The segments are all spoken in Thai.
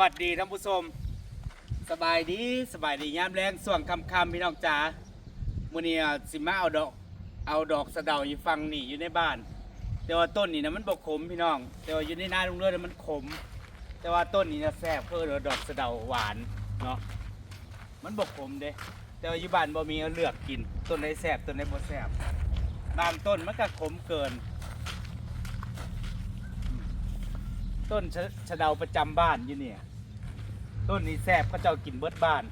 วัสดีท่านผู้ชมสบายดีสบายดียามแรงส่วงคำคำพี่น้องจ๋ามื่อนี้อะสิมาเอาดอกเอาดอกสะเดาอยู่ฟังนี่อยู่ในบ้าน แต่ว่าต้นนี่นะมันบกขมพี่น้อง แต่ว่าอยู่ในนาลุงเลือดมันขม แต่ว่าต้นนี้นะแซ่บเพื่อดอกสะเดาหวานเนาะมันบกขมเด้แต่ว่าอยู่บ้านบ่มีเอาเลือกกินต้นไหนแซ่บต้นไหนบ่แซ่บบางต้นมันก็ขมเกิน ต้นชะชะเดาประจำบ้านอยู่เนี่ย ต้นนี้แซบก็เจ้ากินเบิดบ้าน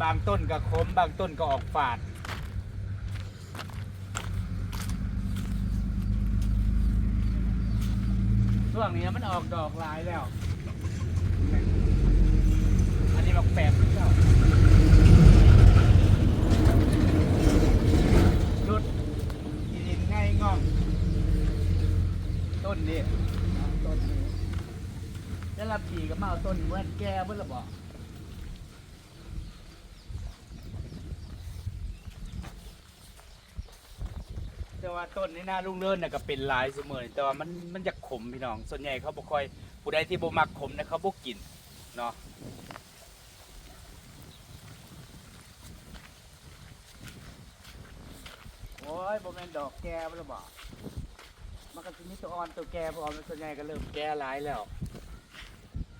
บางต้นก็ขมบางต้นก็ออกฝาด ช่วงนี้มันออกดอกหลายแล้ว อันนี้บอกแปบเจ้าดุกินดินง่ายง่อง ต้นเอาต้นนี้ แล้วรับปีก็มาเอาต้นเมื่อแก่เมื่อละบอกแต่ว่าต้นในหน้าลุงเลิศน่ะก็เป็นหลายเสมอแต่ว่ามันมันจะขมพี่น้อง ส่วนใหญ่เขาบ่ค่อย ผู้ใดที่บ่มักขมนะเขาบ่กินเนาะโอ้ยบ่แม่นดอกแก่บ่ละบ่มันก็จะมีตัวอ่อนตัวแก่พอมันส่วนใหญ่ก็เริ่มแก่หลายแล้ว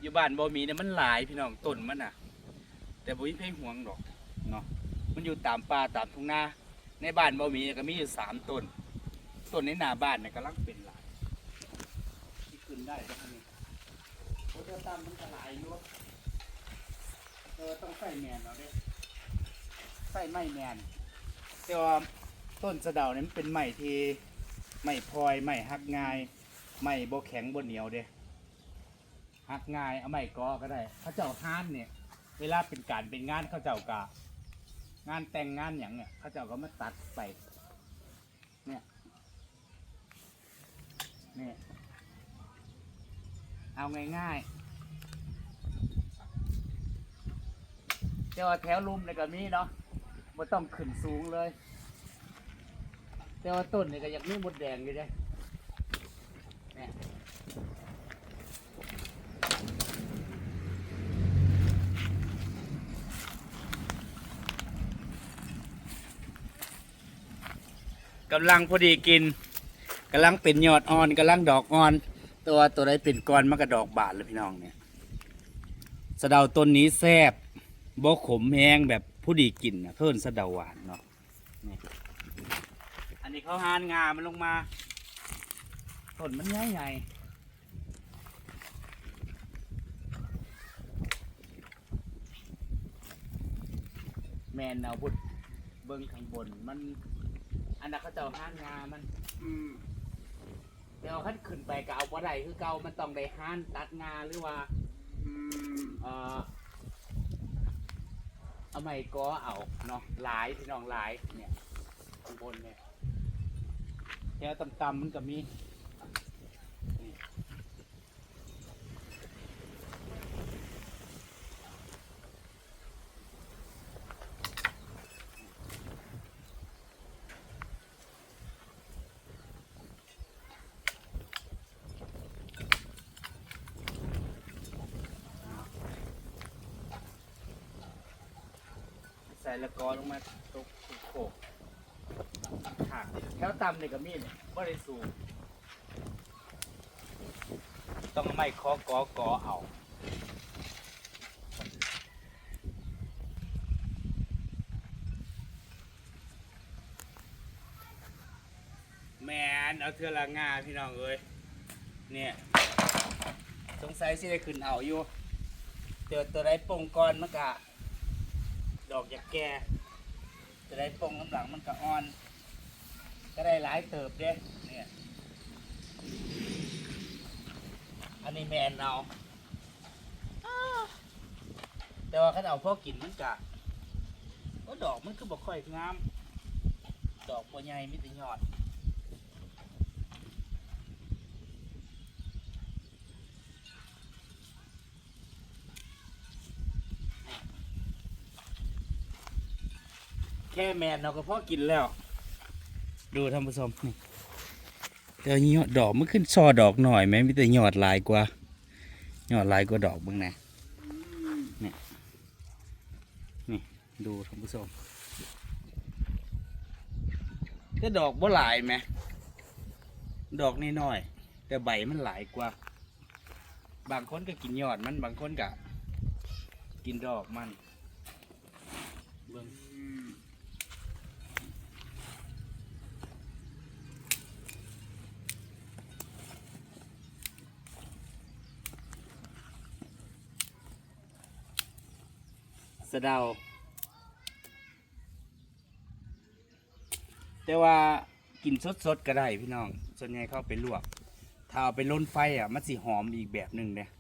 อยู่บ้านบ่มีเนี่ยมันหลายพี่น้องต้นมันน่ะ แต่บ่มีเพลงห่วงดอกเนาะมันอยู่ตามป่าตามทุ่งนาในบ้านบ่มีก็มีอยู่สามต้นต้นในหน้าบ้านเนี่ยกำลังเป็นหลายที่ขึ้นได้ก็อันนี้โอ้เจ้าตามมันก็หลายอยู่เออต้องใส่แมนเอาเด้ใส่ไม้แมนแต่ว่าต้นสะเดาเนี่ยมันเป็นไม้ที่ไม่พลอยไม่หักง่ายไม่โบแข็งบนเหนียวเด้ หักง่ายเอาไม่กอก็ได้เขาเจ้าห้านเนี่ย เวลาเป็นการเป็นงานเขาเจ้ากะงานแต่งงานอย่างเนี่ยเขาเจ้าก็มาตัดไปเนี่ยเนี่ยเอาง่ายๆแต่ว่าแถวลุมเนี่ยก็มีเนาะไม่ต้องขึ้นสูงเลย แต่ว่าต้นนี่ก็ยังมีมดแดงอยู่เลยเนี่ย กำลังพอดีกินกำลังเป็นยอดอ่อนกำลังดอกอ่อน ตัวตัวใดเป็นก้อนมันก็ดอกบานเลยพี่น้องเนี่ยสะเดาต้นนี้แซบบ่ขมแห้งแบบผู้ดีกินนะเพิ่นสะเดาหวานเนาะอันนี้เขาหานงามันลงมาต้นมันใหญ่ใหญ่แมนเอาพุดเบิ้งข้างบนมัน อันนั้นเขาเจ้าห้านงามัน อืมเดี๋ยวขั้นขึ้นไปก็เอาบ่ได้คือเก่ามันต้องได้ห้านตัดงาหรือว่า อืมเอ่อเอาไม่ก็เอาเนาะหลายพี่น้องหลายเนี่ยข้างบนเนี่ยแถวต่ำๆมันก็มี ส่ละกอลงมาตกโขกหักแถวต่ำนี่ก็มีเนี่ยบ่ได้สูง ต้องไม่คอกอกอเอาแมนเอาเทือละงาพี่น้องเอ้ยเนี่ยสงสัยสิได้ขึ้นเอาอยู่เจอตัวไรปงก่อนมันกะ ดอกอยากแก่จะได้ปงน้ำหลังมันกะอ่อน ก็ได้หลายเติบเด้เนี่ยอันนี้แมนเอาแต่ว่าขันเอาพ่อกินมันกะก็ดอกมันคือบ่ค่อยงาม ดอกบัใหญ่มีแต่ยอด ค่แมนเราก็พอกินแล้ว ดูท่านผู้ชมนี่เดี๋ยวนี้ดอกมันขึ้นซอดอกหน่อยไหมมีแต่ยอดลายกว่า ยอดลายก็ดอกบ้างนะเนี่ยนี่ดูท่านผู้ชมก็ดอกบ่หลายไหมดอกน้อยๆแต่ใบมันหลายกว่า บางคนก็กินยอดมันบางคนก็กินดอกมัน สะเดา แต่ว่ากินสดๆก็ได้พี่น้อง ส่วนใหญ่เข้าไปลวก ถ้าเอาไปล้นไฟอะมันสิหอมอีกแบบหนึ่งเนี่ย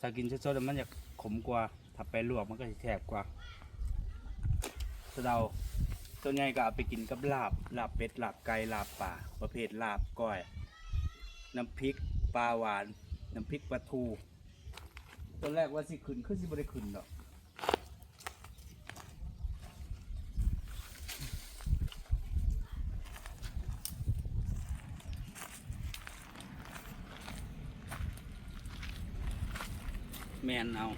ถ้ากินสดๆมันจะขมกว่า ถ้าไปลวกมันก็จะแทบกว่าสะเดาส่วนใหญ่ก็เอาไปกินกับลาบ ลาบเป็ด ลาบไก่ ลาบป่า ประเภทลาบก้อย น้ำพริกปลาหวาน น้ำพริกปลาทู ตอนแรกว่าสิขึ้นขึ้นสิบ่ได้ขึ้นดอกแมนเอา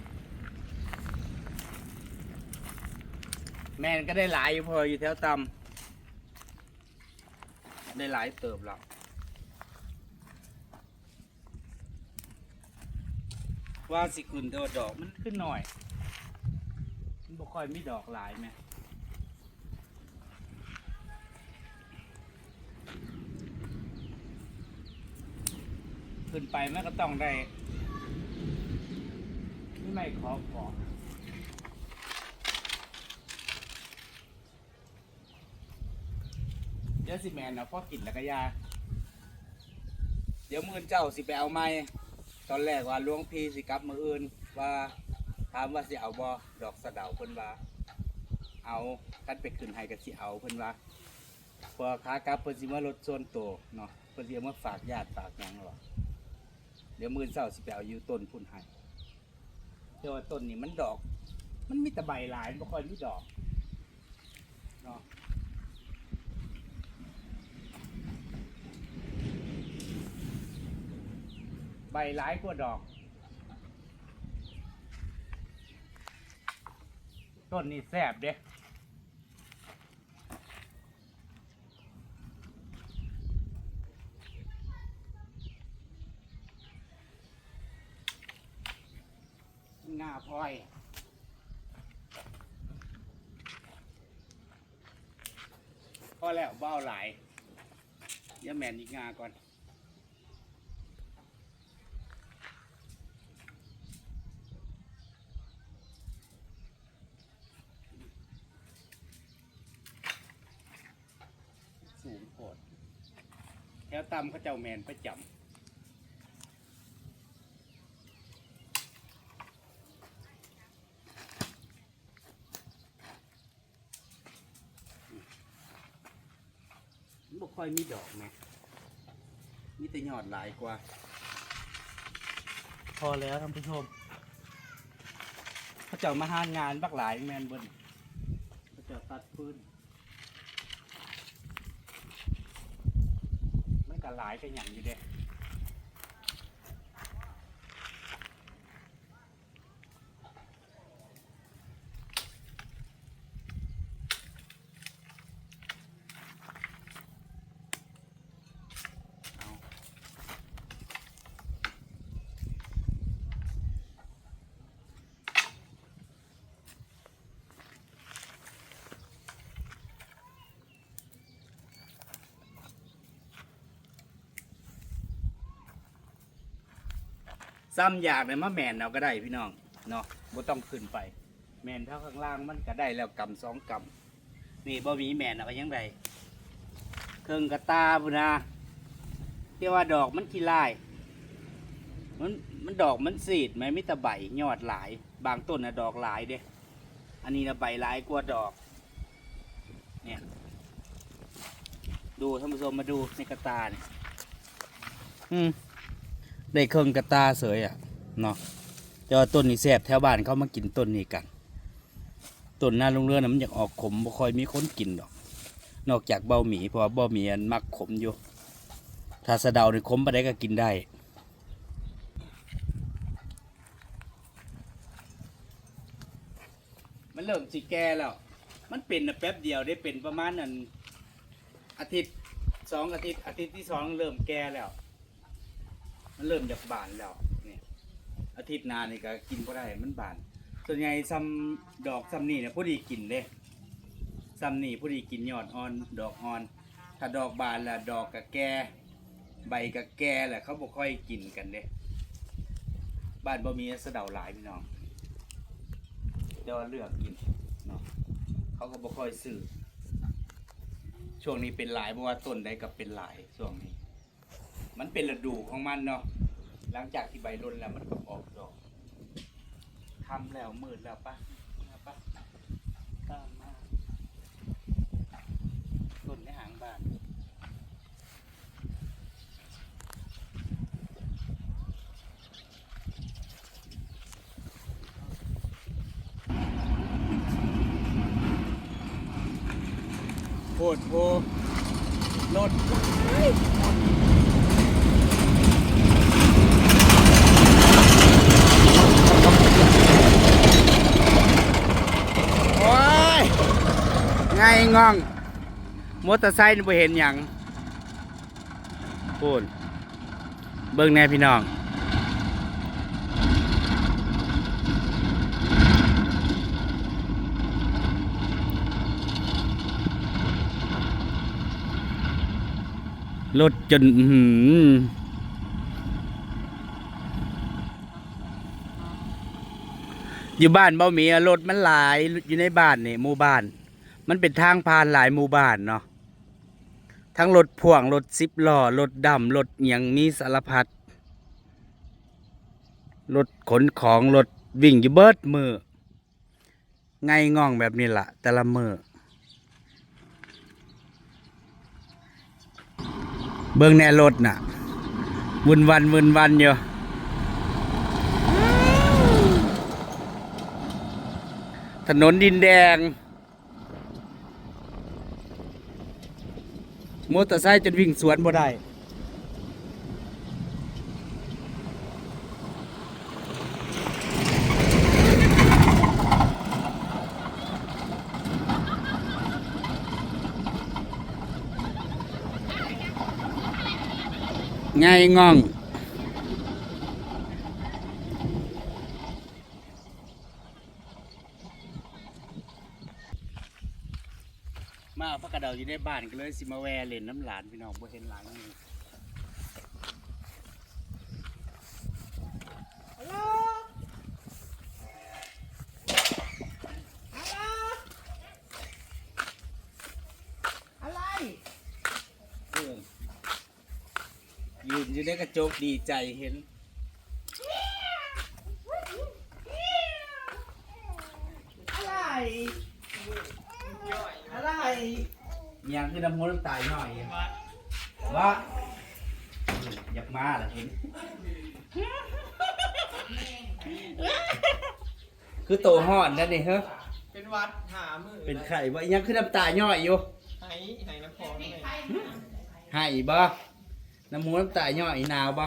แมนก็ได้หลายอยู่พออยู่แถวตำได้หลายเติบแล้ว ว่าสิคุณแต่ว่าดอกมันขึ้นหน่อย มันบ่ค่อยมีดอกหลายไหมขึ้นไปมันก็ต้องได้นี่ไม่ขอขอเดี๋ยวสิแมนนะพ่อกินแล้วก็ยา เดี๋ยวมือเจ้าสิไปเอาไม้ ตอนแรกว่าหลวงพี่สิกลับมืออื่นว่าถามว่าสิเอาบ่ดอกสะเดาเพิ่นว่า เอาคันไปขึ้นให้ก็สิเอาเพิ่นว่าพอขากลับเพิ่นสิมารถส่วนตัวเนาะเพิ่นสิเอามาฝากญาติฝากหยังหรอเดี๋ยวมือเจ้าสิไปเอาอยู่ต้นพุ่นให้แต่ว่าต้นนี่มันดอก มันมีแต่ใบหลายมันบ่ค่อยมีดอกเนาะใบหลายกว่าดอก ต้นนี่แซ่บเด้งาพลอยพอแล้วเบ้าหลายเดี๋ยวแม่นอีกงาก่อน สูงโคตรแถวตำเขาเจ้าแมนประจำมันบ่ค่อยมีดอกไหมมีแต่ยอดหลายกว่า พอแล้วท่านผู้ชมเขาเจ้ามาหางานบักหลายแมนเบนเขาเจ้าตัดพื้น มันก็ หลายกันอย่างอยู่เด้ ซ้ำอยากเลยมาแมนเอาก็ได้พี่น้องเนาะบ่ต้องขึ้นไป แมนเท่าข้างล่างมันก็ได้แล้วกำสองกำนี่บ่มีแมนเอาก็ยังได้เครื่องกระตาพุนนาเรียกว่าดอกมันขี้ลายมันมันดอกมันสีดไหมมิตรใบยอดหลาย บางต้นนะดอกหลายเด้อันนี้นะใบหลายกว่าดอก เนี่ยดูท่านผู้ชมมาดูในกระตาเนี่ยอืม ได้เครื่องกระตาเสยอะเนาะแต่ว่าต้นนี้แสบแถวบ้านเขามากินต้นนี้กันต้นหน้าลุงเรือนนะมันอยากออกขมบ่ค่อยมีคนกินดอก นอกจากเบาหมีเพราะเบาหมีอันมักขมอยู่ ถ้าสะเดาในคมไปได้ก็กินได้มันเริ่มสิแก่แล้ว มันเป็นนะแป๊บเดียวได้เป็นประมาณนั้นอาทิตย์สองอาทิตย์อาทิตย์ที่สองเริ่มแก่แล้ว มันเริ่มจากบานแล้วเนี่ยอาทิตย์หนานี่ก็กินก็ได้มันบาน ส่วนใหญ่ซ้ำดอกซ้ำนี่เนี่ยพอดีกินเด้ซ้ำนี่พอดีกินยอดอ่อน ดอกอ่อน ถ้าดอกบานละดอกกะแก่ใบกะแก่แหละเขาบ่ค่อยกินกันเด้บ้านบ่มีสะเดาหลายพี่น้องเดี๋ยวเลือกกินเนาะเขาก็บ่ค่อยซื้อช่วงนี้เป็นหลายเพราะว่าต้นใดกับเป็นหลายช่วงนี้ มันเป็นฤดูของมันเนาะหลังจากที่ใบร่นแล้วมันก็ออกดอกทำแล้วมืดแล้วปะมาปะตามมาต้นในหางบ้านโคตรโพรถโอ้ยไงง่องมอเตอร์ไซค์นี่บ่เห็นหยังพูดเบิ่งแน่พี่น้อง รถจนอื้อหืออยู่บ้านเบ่มีอะรถมันหลายอยู่ในบ้านนี่หมู่บ้าน มันเป็นทางผ่านหลายหมู่บ้านเนาะทั้งรถพ่วงรถสิบล้อรถดำรถเอียงมีสารพัดรถขนของรถวิ่งอยู่เบิดมือไงง่องแบบนี้ล่ะ แต่ละมือเบิ่งแน่รถน่ะวุ่นวันวุ่นวันอยู่ถนนดินแดง มอเตอร์ไซค์จนวิ่งสวนบ่ได้ไงง่อง มาพักกระเดาอยู่ใน บ้านก็เลยสิมาแวเล่นน้ำหลานพี่น้องบ่เห็นหลานนี่ฮัลโหลอะไรยืนอยู่ในกระจกดีใจเห็น อะไร อะไร ยังคือน้ำมันตายหน่อยว่าอยากมาเหรอเห็น คือโตห่อนนั่นนี่เฮ้เป็นวัดหามือเป็นไข่บ่ยังคือน้ำตาย่อยอยู่ไห้ไห้น้ำพองเลยให้บ่น้ำมูน้ำตาย่อยหนาวบ่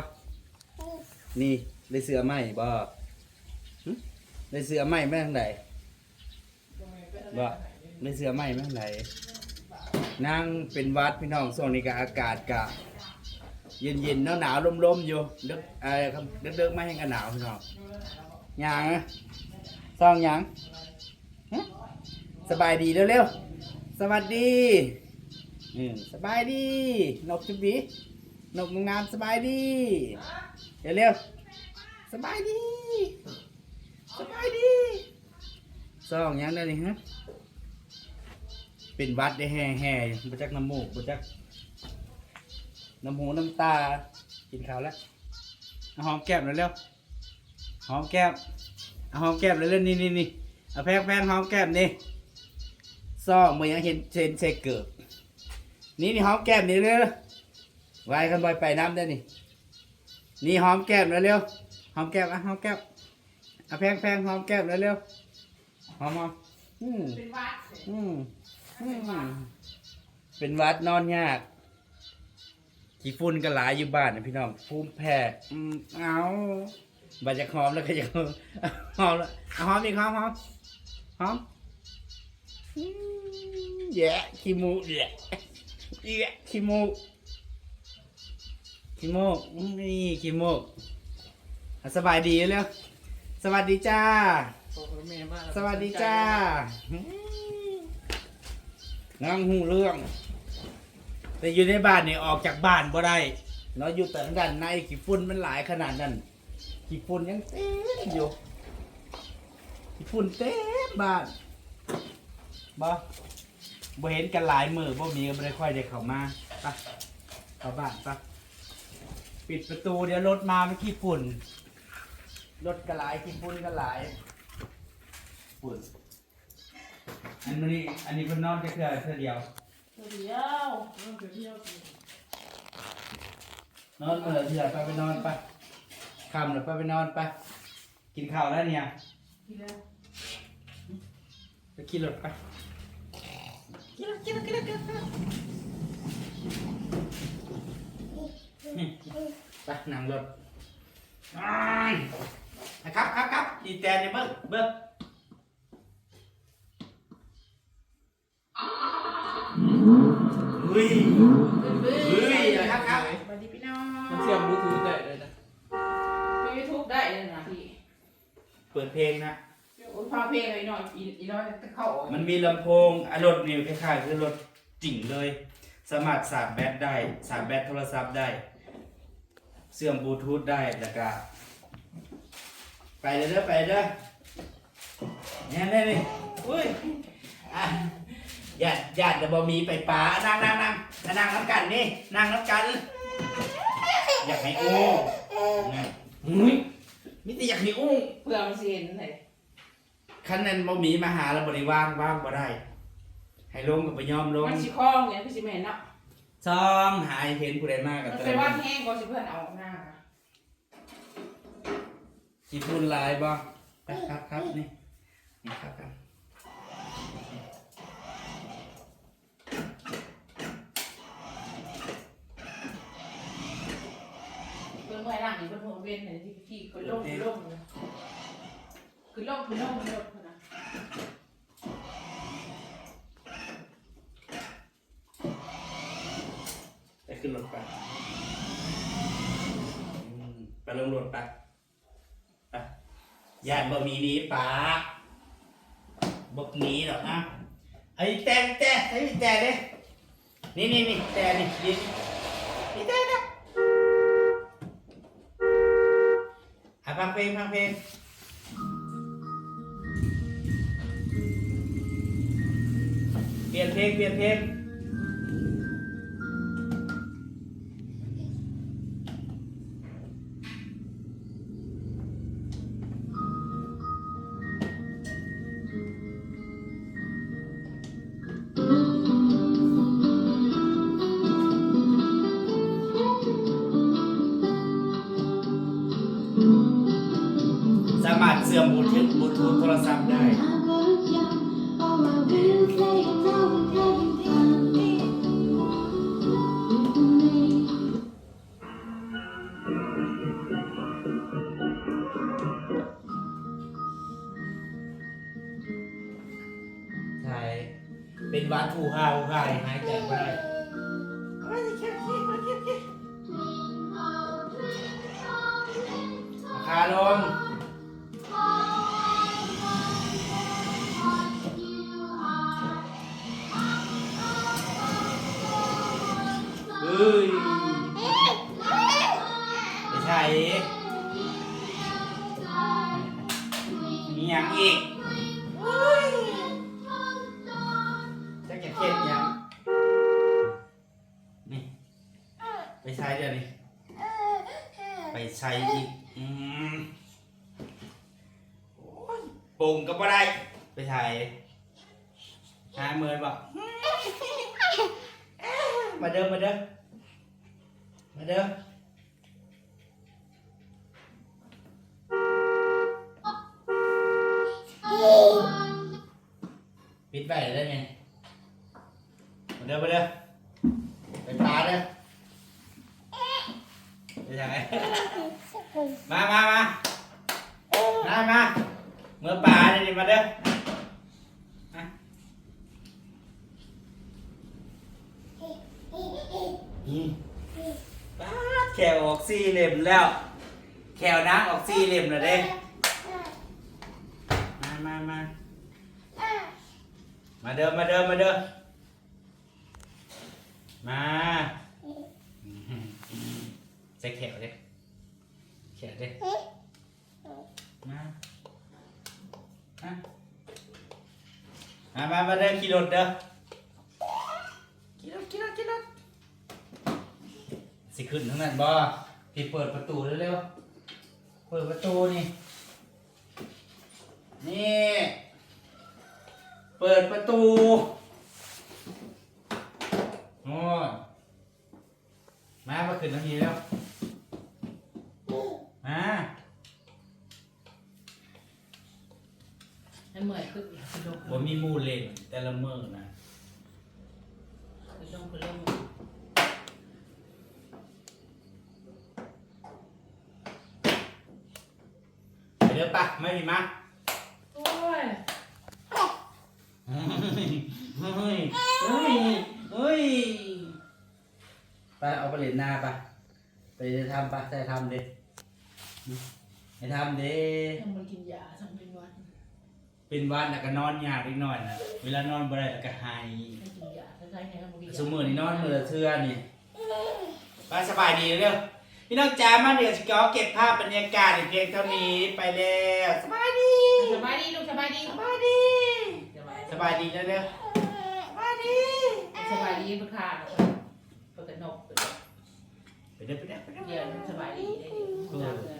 นี่ได้เสือไหมบ่หึได้เสือไหมแม่ทางใดบ่ได้เสือไหมแม่ทางใดนั่ นั่งเป็นวัดพี่น้องช่วงนี้ก็อากาศกะเย็นเย็นหนาวหนาวลมลมๆอยู่ดึกเอ่อครับดึกดึกๆไม่ให้กันหนาวพี่น้องหยังอะซองหยังฮะสบายดีเร็วๆสวัสดีอืมสบายดีนกจุบบีนกงามๆสบายดีเร็วๆสบายดี สบายดีซองหยังได้นี่ฮะ เป็นหวัดได้แห่แห่ๆบ่จักน้ำมูกบ่จักน้ำหูน้ำตา กินข้าวแล้วเอาหอมแก้มหน่อยเร็วหอมแก้มเอาหอมแก้มเลยเล่นนี่นี่นี่เอาแพงแพงหอมแก้มนี่ซ่อมือยังเห็นเชนเชเกิบนี่นี่หอมแก้มนี่เร็วไว้กันบ่อยไปน้ำได้นี่นี่หอมแก้มเร็วๆหอมแก้มอะหอมแก้มเอาแพงแพงหอมแก้มเร็วๆหอมหอมอืมอืมอืม เป็นหวัดนอนยากขี้ฝุ่นก็หลายอยู่บ้านนะพี่น้องภูมิแพ้อืมเอาบาดจะหอมแล้วก็จะหอมหอมแล้วเอาหอมอีกหอมหอมหอมอืมแย่ขี้มูกแย่แย่ขี้มูกขี้มูกอืมนี่ขี้มูกอะสบายดีแล้วสวัสดีจ้าโอ้โหแม่มากสวัสดีจ้าอืม นั่งหูเรื่อง แต่อยู่ในบ้านนี่ออกจากบ้านบ่ได้เนาะอยู่แต่ด้านในขี้ฝุ่นมันหลายขนาดนั้นขี้ฝุ่นยังเต็มอยู่ขี้ฝุ่นเต็มบ้านบ่บ่เห็นกันหลายมือบ่มีก็บ่ได้ค่อยได้เข้ามาไปเข้าบ้านไปปิดประตูเดี๋ยวรถมาไม่ขี้ฝุ่นรถก็หลายขี้ฝุ่นก็หลายฝุ่น อันนี้อันนี้เพิ่นนอนแค่เทื่อเทื่อเดียวเดียวมันเดียวนอนเมื่อเถื่อไปไปนอนไปคำหรือไปไปนอนไป กินข้าวแล้วเนี่ยกินแล้วไปขี่รถไปกินรถกินรถกินรถกินรถนี่ไปนั่งรถอ้ายนะครับครับครับดีแต่เนี่ยเบิ้งเบิ้ง เฮ้ยเฮ้ยครับครับสวัสดีพี่น้องมันเชื่อมบลูทูธได้เลยนะไปยูทูบได้เลยนะพี่เปิดเพลงนะ โอ้ยพาเพลงเลยหน่อยอีอีน้อยจะเข้าออกมันมีลำโพงอะรถนิวคล้ายๆคือรถจริงเลย สามารถสาดแบตได้ สาดแบตโทรศัพท์ได้ เสื่อมบลูทูธได้แล้วก็ไปเลยเด้อไปเด้อเนี่ยนี่นี่อุ้ยอะ ญาติญาติจะบ่มีไปป่านั่งนั่งนั่งนั่งน้ำกันนี่นั่งน้ำกัน อยากให้อู้นะอุ้ยมิแต่อยากให้อู้เพื่อมันเสียนไหนคันนั้นบ่มีมาหาแล้วบ่ได้ว่างว่างบ่ได้ ให้ลงก็บ่ยอมลงมันสิคล้องเนี่ยพี่สิแม่นเนาะซองหายเห็นผู้ใดมากกับมันตัวไปว่าแห้งก็สิเพื่อนเอาหน้าค่ะสิพูดหลายบ่ครับครับครับนี่นี่ครับครับ เพื่อนเมื่อยร่างนี่เพื่นหัวเวียนไหนที่พี่คือล่มคือล่มเลยคือล่มคือล่มคือล่มนะไปขึ้นรถไปอืมไปลงรถไปไปญาติบ่มีนี้ป๋าบ่หนีหรอกนะไอ้แต่แต่ไอ้แต่เด้นี่นี่นี่แต่นี่นี่นี่แต่นะ ฟังเพลงฟังเพลงเปลี่ยนเพลงเปลี่ยนเพลง สามารถเสื่อมบลูทูธบลูทูธโทรศัพท์ได้ใช่ ใช้มีอย่างอีก ไม่ใช่มามามามามาเมื่อป่าเนี่ยนี่มาเด้อมานี่ป้าดแขวออกสี่เหลี่ยมแล้ว แขวนังออกสี่เหลี่ยมแล้วเด้ มามามามาเด้อมาเด้อมาเด้อมา ใส่แขวเด้แขวเด้มามามามามาเด้อขี่รถเด้อขี่รถขี่รถขี่รถสิขึ้นทั้งนั้นบ่พี่เปิดประตูเร็วๆเปิดประตูนี่ นี่ เปิดประตูโอ้มามาขึ้นนาทีแล้ว มาให้เมื่อยคือคือลงว่ามีหมูเล่นแต่ละมือนะคือลงคือลงไปเดี๋ยวปะไม่มีมาโอ้ยเฮ้ยเฮ้ยเฮ้ยเฮ้ยไปเอาไปเล่นหน้าปะไปทำปะใส่ทำเด้ ไปทำเด้ยังมากินยาทั้งเป็นวัน เป็นวันแล้วก็นอนยากนิดหน่อยนะเวลานอนบ่ได้แล้วก็หายไม่กินยาถ้าใช้ไงก็ไม่กินยาสมมือนี่นอนมือละเทื่อนี่ไปสบายดีเร็วพี่น้องจ๋ามาเดี๋ยวจะขอเก็บภาพบรรยากาศอีกเพียงเท่านี้ไปแล้วสบายดีสบายดีลูกสบายดีสบายดีสบายสบายดีแล้วเร็วสบายดีสบายดีเพื่อขาดเพื่อกระนกไปเด้อไปเด้อไปเด้อเดี๋ยวสบายดีได้เดี๋ยว